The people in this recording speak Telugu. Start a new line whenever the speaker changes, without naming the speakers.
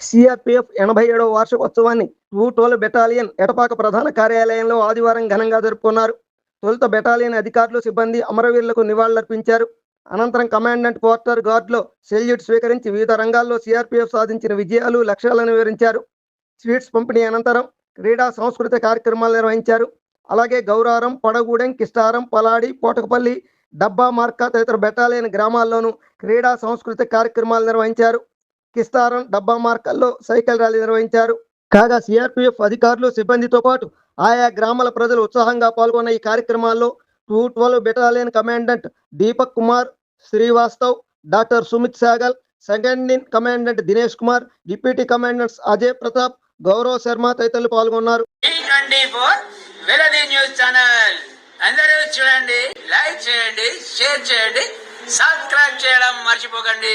సిఆర్పిఎఫ్ ఎనభై ఏడవ వార్షికోత్సవాన్ని టూ ట్వెల్వ్ బెటాలియన్ ఎటపాక ప్రధాన కార్యాలయంలో ఆదివారం ఘనంగా జరుపుకున్నారు. తొలుత బెటాలియన్ అధికారులు సిబ్బంది అమరవీరులకు నివాళులర్పించారు. అనంతరం కమాండెంట్ పోర్టర్ గార్డ్లో సెల్యూట్ స్వీకరించి వివిధ రంగాల్లో సిఆర్పిఎఫ్ సాధించిన విజయాలు లక్ష్యాలను వివరించారు. స్వీట్స్ పంపిణీ అనంతరం క్రీడా సాంస్కృతిక కార్యక్రమాలు నిర్వహించారు. అలాగే గౌరారం పడగూడెం కిష్టారం పలాడి పోటకపల్లి డబ్బా మార్కా తదితర బెటాలియన్ గ్రామాల్లోనూ క్రీడా సాంస్కృతిక కార్యక్రమాలు నిర్వహించారు. కిస్తారం డబ్బా మార్కల్లో సైకిల్ ర్యాలీ నిర్వహించారు. కాగా సిఆర్పిఎఫ్ అధికారులు సిబ్బందితో పాటు ఆయా గ్రామాల ప్రజలు ఉత్సాహంగా పాల్గొన్న ఈ కార్యక్రమాల్లో two twelve battalion commandant Deepak Kumar Srivastav doctor Sumit Sagal second in commandant Dinesh Kumar deputy commandants Ajay Pratap Gaurav Sharma తదితరులు పాల్గొన్నారు.
అందరూ చూడండి లైక్ చేయండి షేర్ చేయండి సబ్స్క్రైబ్ చేయడం మర్చిపోకండి.